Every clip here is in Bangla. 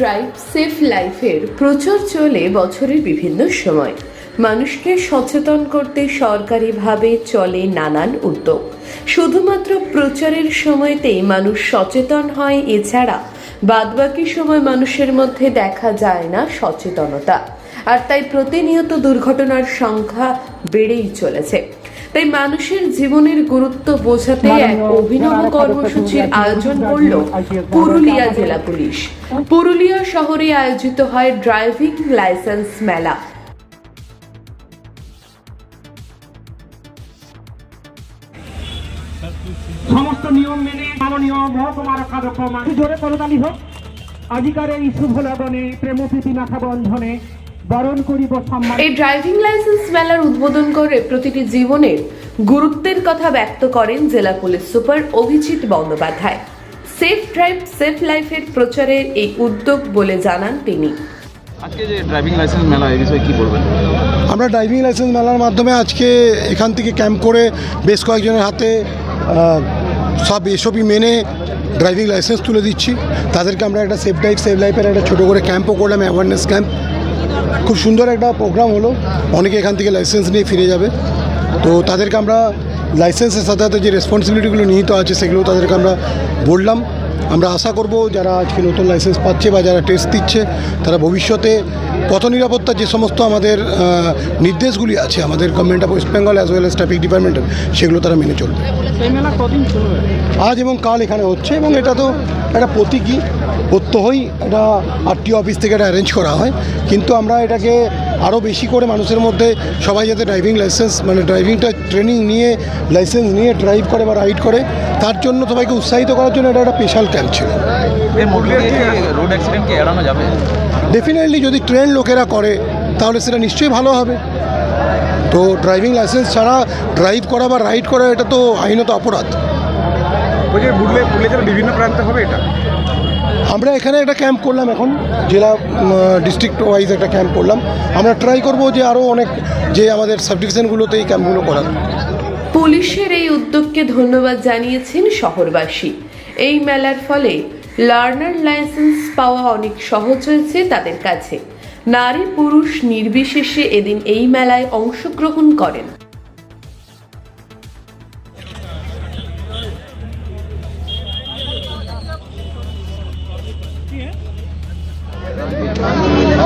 ড্রাইভ সেফ লাইফের প্রচার চলে বছরের বিভিন্ন সময়। মানুষকে সচেতন করতে সরকারিভাবে চলে নানান উদ্যোগ। শুধুমাত্র প্রচারের সময়তেই মানুষ সচেতন হয় এছাড়া বাদবাকি সময় মানুষের মধ্যে দেখা যায় না সচেতনতা। আর তাই প্রতিনিয়ত দুর্ঘটনার সংখ্যা বেড়েই চলেছে। তাই মানুষের জীবনের গুরুত্ব বোঝাতে এক অভিনব কর্মসূচির আয়োজন করল পুরুলিয়া জেলা পুলিশ। পুরুলিয়া শহরে আয়োজিত হয় ড্রাইভিং লাইসেন্স মেলা। সমস্ত নিয়ম মেনে মাননীয় মহকুমার অধ্যক্ষ মাননীয় জোরে করতালি হোক। আজিকার এই শুভ লগনে প্রেমপ্রীতি নাথা বন্ধনে বরণ করিব সম্মান। এই ড্রাইভিং লাইসেন্স মেলার উদ্বোধন করে প্রতিটি জীবনের গুরুত্বের কথা ব্যক্ত করেন জেলা police super Abhijit Bandyopadhyay. Safe drive safe লাইফের প্রচারের এই উদ্যোগ বলে জানান তিনি। আজকে যে ড্রাইভিং লাইসেন্স মেলা এই বিষয়ে কি বলবেন? আমরা ড্রাইভিং লাইসেন্স মেলার মাধ্যমে আজকে এখান থেকে ক্যাম্প করে বেশ কয়েকজনের হাতে সব এসবই মেনে ড্রাইভিং লাইসেন্স তুলে দিচ্ছি। তাদেরকে আমরা একটা সেফ ড্রাইভ সেফ লাইফের একটা ছোটো করে ক্যাম্পও করলাম অ্যাওয়ারনেস ক্যাম্প খুব সুন্দর একটা প্রোগ্রাম হলো। অনেকে এখান থেকে লাইসেন্স নিয়ে ফিরে যাবে। তো তাদেরকে আমরা লাইসেন্সের সাথে সাথে যে রেসপন্সিবিলিটিগুলো নিহিত আছে, সেগুলো তাদেরকে আমরা বললাম। আমরা আশা করব যারা আজকে নতুন লাইসেন্স পাচ্ছে বা যারা টেস্ট দিচ্ছে, তারা ভবিষ্যতে পথ নিরাপত্তার যে সমস্ত আমাদের নির্দেশগুলি আছে আমাদের government of West Bengal as well as traffic ডিপার্টমেন্টের সেগুলো তারা মেনে চলবে। আজ এবং কাল এখানে হচ্ছে এবং এটা তো একটা প্রতীকী প্রত্যহই এটা আরটিও অফিস থেকে এটা অ্যারেঞ্জ করা হয়। কিন্তু আমরা এটাকে আরও বেশি করে মানুষের মধ্যে সবাই যাতে ড্রাইভিং লাইসেন্স মানে ড্রাইভিংটা ট্রেনিং নিয়ে লাইসেন্স নিয়ে ড্রাইভ করে বা রাইড করে তার জন্য সবাইকে উৎসাহিত করার জন্য এটা একটা স্পেশাল ক্যাম্প ছিল। রোড অ্যাক্সিডেন্ট কি এড়ানো যাবে? ডেফিনেটলি যদি ট্রেন লোকেরা করে তাহলে সেটা নিশ্চয়ই ভালো হবে। তো ড্রাইভিং লাইসেন্স ছাড়া ড্রাইভ করা বা রাইড করা এটা তো আইনত অপরাধ। বিভিন্ন প্রান্তে হবে এটা? আমরা এখানে একটা ক্যাম্প করলাম এখন জেলা ডিস্ট্রিক্ট ওয়াইজ একটা ক্যাম্প করলাম। আমরা ট্রাই করব যে আরও অনেক যে আমাদের সাবডিভিশনগুলোতে এই ক্যাম্পগুলো করার। পুলিশের এই উদ্যোগকে ধন্যবাদ জানিয়েছেন শহরবাসী। এই মেলার ফলে লার্নার লাইসেন্স পাওয়া অনেক সহজ হয়েছে তাদের কাছে। নারী পুরুষ নির্বিশেষে এদিন এই মেলায় অংশগ্রহণ করেন।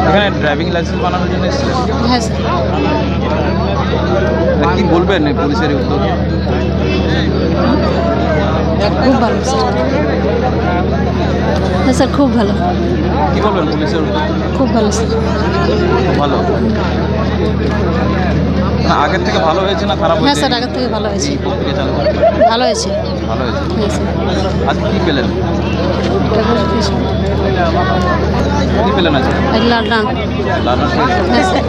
এখানে ড্রাইভিং লাইসেন্স বানানোর জন্য এসেছিলেন। হ্যাঁ স্যার। কি বলবেন পুলিশের উদ্যোগ? খুব ভালো স্যার। হ্যাঁ স্যার খুব ভালো। কি বলবেন পুলিশের খুব ভালো স্যার। ভালো। না আগের থেকে ভালো হয়েছে না খারাপ হ্যাঁ স্যার আগের থেকে ভালো হয়েছে? ভালো হয়েছে। ভালো হয়েছে। হ্যাঁ স্যার আজকে কি পেলেন? কি পেলেন আজকে? লাড্রান লার্নার হ্যাঁ স্যার।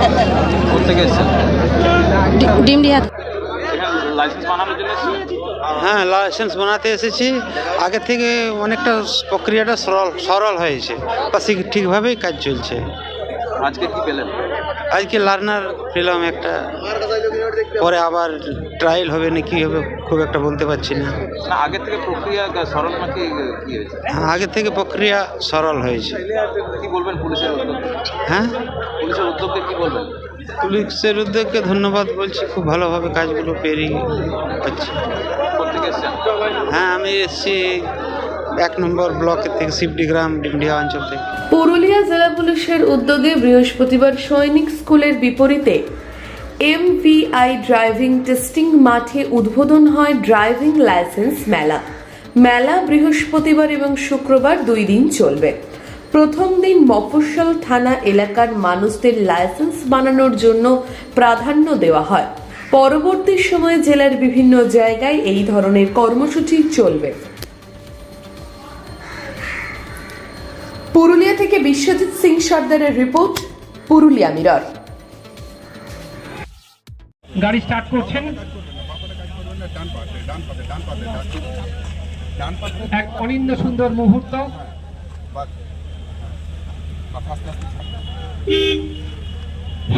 কোথেকে এসেছেন? ডি- ডিমডি হাত এখানে লাইসেন্স বানানোর জন্য হ্যাঁ লাইসেন্স বানাতে এসেছি। আগে থেকে অনেকটা প্রক্রিয়াটা সরল সরল হয়েছে। বা ঠিক- ঠিকভাবেই কাজ চলছে। আজকে কি পেলেন? আজকে লার্নার পেলাম একটা। পরে আবার ট্রায়াল হবে না কি হবে খুব একটা বলতে পারছি না। আগের থেকে প্রক্রিয়া সরল নাকি কি হয়েছে? হ্যাঁ, আগে থেকে প্রক্রিয়া সরল হয়েছে। কি বলবেন পুলিশের উদ্যোগ? হ্যাঁ? পুলিশের উদ্যোগকে কি বলবেন? পুলিশের উদ্যোগকে ধন্যবাদ বলছি, খুব ভালোভাবে কাজগুলো পেরিয়ে পাচ্ছি হ্যাঁ আমি এসেছি এক নম্বর ব্লকের থেকে শিবডিগ্রাম ডিমডিয়া অঞ্চল থেকে। পুরুলিয়া জেলা পুলিশের উদ্যোগে বৃহস্পতিবার সৈনিক স্কুলের বিপরীতে এমভিআই ড্রাইভিং টেস্টিং মাঠে উদ্বোধন হয় ড্রাইভিং লাইসেন্স মেলা। মেলা বৃহস্পতিবার এবং শুক্রবার দুই দিন চলবে। প্রথম দিন মফস্বল থানা এলাকার মানুষদের লাইসেন্স বানানোর জন্য প্রাধান্য দেওয়া হয়। পরবর্তী সময়ে জেলার বিভিন্ন জায়গায় এই ধরনের কর্মসূচি চলবে। পুরুলিয়া থেকে বিশ্বজিৎ সিং সর্দারের রিপোর্ট, পুরুলিয়া মিরর। গাড়ি স্টার্ট করছেন। এক অনিন্দ সুন্দর মুহূর্ত।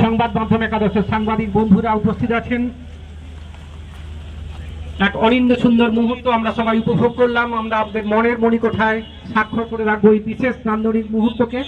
সংবাদ মাধ্যম একাদশের সাংবাদিক বন্ধুরা উপস্থিত আছেন। এক অনিন্দ সুন্দর মুহূর্ত আমরা সবাই উপভোগ করলাম। আমরা আমাদের মনের মণিকোঠায় স্বাক্ষর করে রাখব এই বিশেষ নান্দনিক মুহূর্তকে।